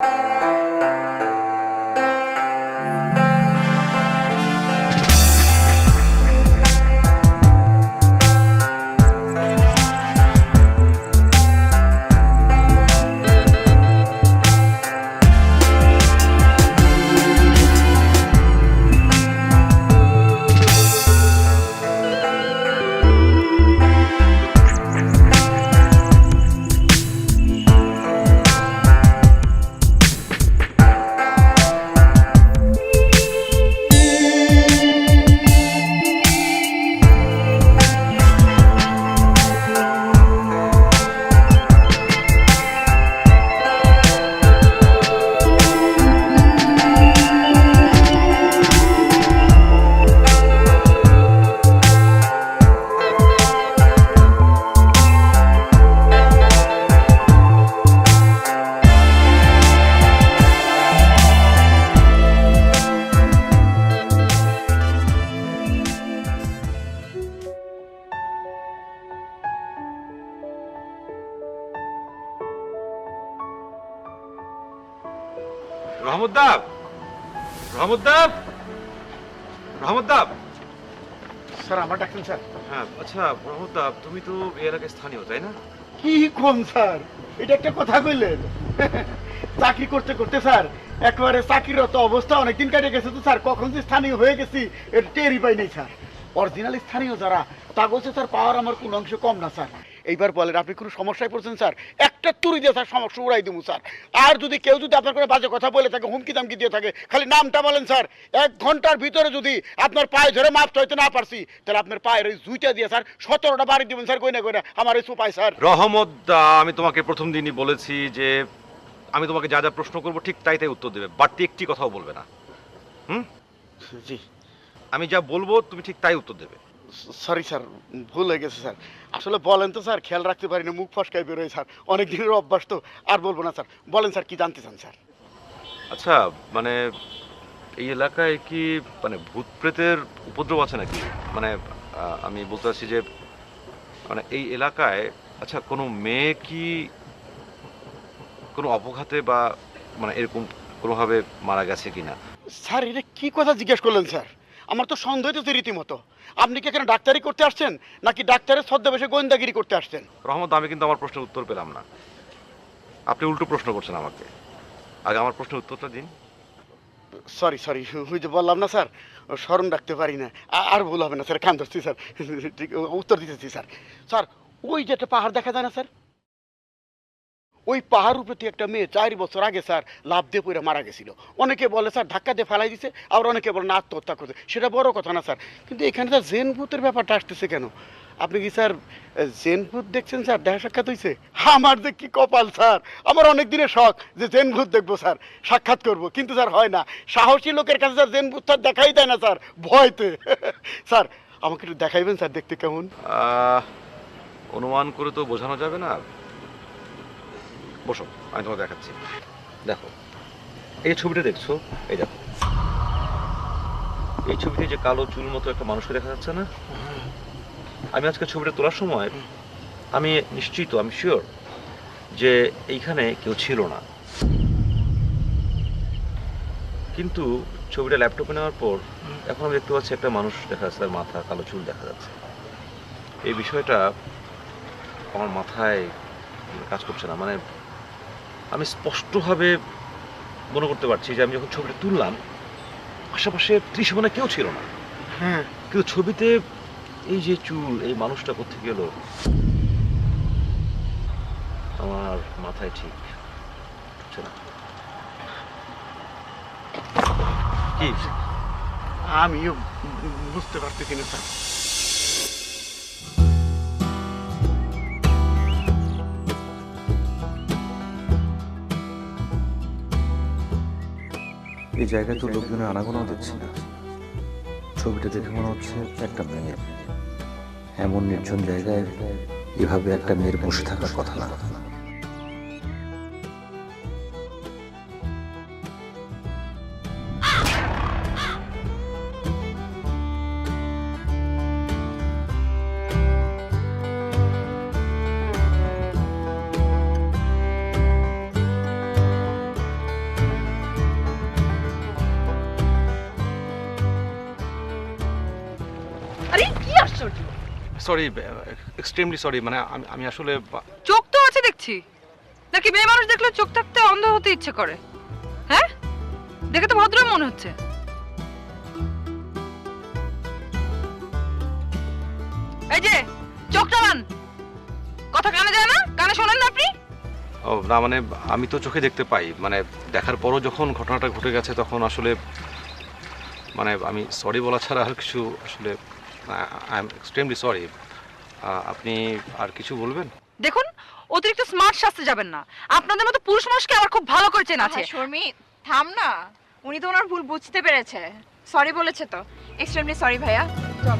you. রহমদ্দাব! রহমদ্দাব! রহমদ্দাব! Sir আমার ডাকছেন sir. হ্যাঁ আচ্ছা রহমদ্দাব তুমি তো এই এলাকায় স্থানীয় তাই না? কি কম স্যার? এটা একটা কথা কইলেন। চাকরি করতে করতে স্যার একেবারে চাকরিরত অবস্থা অনেকদিন কাটে গেছে তো স্যার কখন যে স্থানীয় হয়ে গেছি এটা টেরই পাই নাই স্যার। অরিজিনাল স্থানীয় যারা তা বলছে স্যার পাওয়ার আমার কোনো অংশ কম না স্যার। এইবার বলেন আপনি কোনো সমস্যায় পড়ছেন স্যার? একটা তুরি দিয়ে স্যার সমস্যা উড়াই দেবো স্যার। আর যদি কেউ যদি আপনার করে বাজে কথা বলে থাকে হুমকি দামকি দিয়ে থাকে খালি নামটা বলেন স্যার। এক ঘণ্টার ভিতরে যদি আপনার পায়ে ধরে মাপ হইতে না পারছি তাহলে আপনার পায়ের ওই জুইটা দিয়ে স্যার সতেরোটা বাড়ি দিবেন স্যার কই না কই না আমার এই সোপায় স্যার। রহমদ্দা আমি তোমাকে প্রথম দিনই বলেছি যে আমি তোমাকে যা যা প্রশ্ন করব ঠিক তাই তাই উত্তর দেবে। বাড়তি একটি কথাও বলবে না। হুম? জি। আমি যা বলব তুমি ঠিক তাই উত্তর দেবে। সরি স্যার ভুল হয়ে গেছে স্যার। আসলে বলেন তো স্যার খেয়াল রাখতে পারি না মুখ ফসকায় বেরোয় স্যার। অনেক দিনের অভ্যাস তো আর বলব না স্যার। বলেন স্যার কি জানতে চান স্যার? আচ্ছা মানে এই এলাকায় কি মানে ভূত প্রেতের উপদ্রব আছে নাকি? মানে আহ, আমি বলতে চাচ্ছি যে মানে এই এলাকায় আচ্ছা কোনো মেয়ে কি কোনো অপঘাতে বা মানে এরকম কোনোভাবে মারা গেছে কিনা? স্যার এটা কি কথা জিজ্ঞেস করলেন স্যার? আমার তো সন্দেহ তো রীতিমতো। আপনি কি এখানে ডাক্তারি করতে আসছেন নাকি ডাক্তারের ছদ্মবেশে গোয়েন্দাগিরি করতে আসছেন? রহমত আমি কিন্তু আমার প্রশ্নের উত্তর পেলাম না। আপনি উল্টো প্রশ্ন করছেন আমাকে। আগে আমার প্রশ্নের উত্তরটা দিন। সরি সরি ওই যে বললাম না স্যার স্মরণ রাখতে পারি না। আর ভুল হবে না স্যার কান ধরছি স্যার। ঠিক উত্তর দিতেছি স্যার। স্যার ওই যে একটা পাহাড় দেখা যায় না স্যার? ওই পাহাড় উপরে একটা মেয়ে চার বছর আগে স্যার লাভ দিয়ে পড়ে মারা গেছিল। অনেকে বলে, স্যার, ধাক্কা দিয়ে ফেলাই দিছে। আবার অনেকে বলে, না, আত্মহত্যা করছে। সেটা বড় কথা না, স্যার। কিন্তু এখানে স্যার জেন ভূতের ব্যাপারটা আসতেছে কেন? আপনি কি, স্যার জেন ভূত দেখছেন, স্যার? দেখা সাক্ষাৎ হয়েছে আমার যে কি কপাল, স্যার! আমার অনেক দিনের শখ যে জেন ভূত দেখব, স্যার। সাক্ষাৎ করব। কিন্তু, স্যার, হয় না। সাহসী লোকের কাছে, স্যার, জেন ভূত স্যার দেখাই দেয় না, স্যার। ভয়তে। স্যার, আমাকে একটু দেখাইবেন, স্যার, দেখতে কেমন? অনুমান করে তো বোঝানো যাবে না। বসো, আমি তোমাকে দেখাচ্ছি। দেখো, এই ছবিটা দেখছ, এই দেখো। এই ছবিতে যে কালো চুল মতো একটা মানুষকে দেখা যাচ্ছে না? আমি আজকে ছবিটা তোলার সময় আমি নিশ্চিত আমি শিওর যে এইখানে কেউ ছিল না। কিন্তু ছবিটা ল্যাপটপে নেওয়ার পর এখন আমি দেখতে পাচ্ছি একটা মানুষ দেখা যাচ্ছে, তার মাথা, কালো চুল দেখা যাচ্ছে। এই বিষয়টা আমার মাথায় কাজ করছে না মানে আমি স্পষ্টভাবে মনে করতে পারছি যে আমি যখন ছবিটা তুললাম আশেপাশে ত্রিসীমানা কেউ ছিল না। হ্যাঁ। কিন্তু ছবিতে এই যে চুল এই মানুষটা কোথেকে গেল আমার মাথায় ঠিক ঢুকছে না। কি? আমিও বুঝতে পারতেছি না স্যার। এই জায়গায় তো লোকজনের আনাগোনাও দেখছি না। ছবিটা দেখে মনে হচ্ছে একটা মেয়ে। এমন নির্জন জায়গায় এভাবে একটা মেয়ের বসে থাকার কথা না। সরি এক্সট্রিমলি সরি মানে আমি আসলে চোখ তো আছে দেখছি। নাকি মেয়ে মানুষ দেখলে চোখ থাকতে অন্ধ হতে ইচ্ছে করে? হ্যাঁ? দেখে তো ভদ্র মনে হচ্ছে। এই যে চোখ টানান কথা কানে যায় না? কানে শোনেন না আপনি? ও না মানে আমি তো চোখে দেখতে পাই। মানে দেখার পরও যখন ঘটনাটা ঘটে গেছে তখন আসলে মানে আমি সরি বলা ছাড়া আর কিছু আসলে আই এম এক্সট্রিমলি সরি আপনি আর কিছু বলবেন? দেখুন অতিরিক্ত স্মার্ট শাস্তে যাবেন না। আপনাদের মতো পুরুষ মানুষকে আমার খুব ভালো করে চেনা আছে। শর্মি থাম না। উনি তো ওনার ভুল বুঝতে পেরেছে। সরি বলেছে তো। এক্সট্রিমলি সরি ভাইয়া। চল।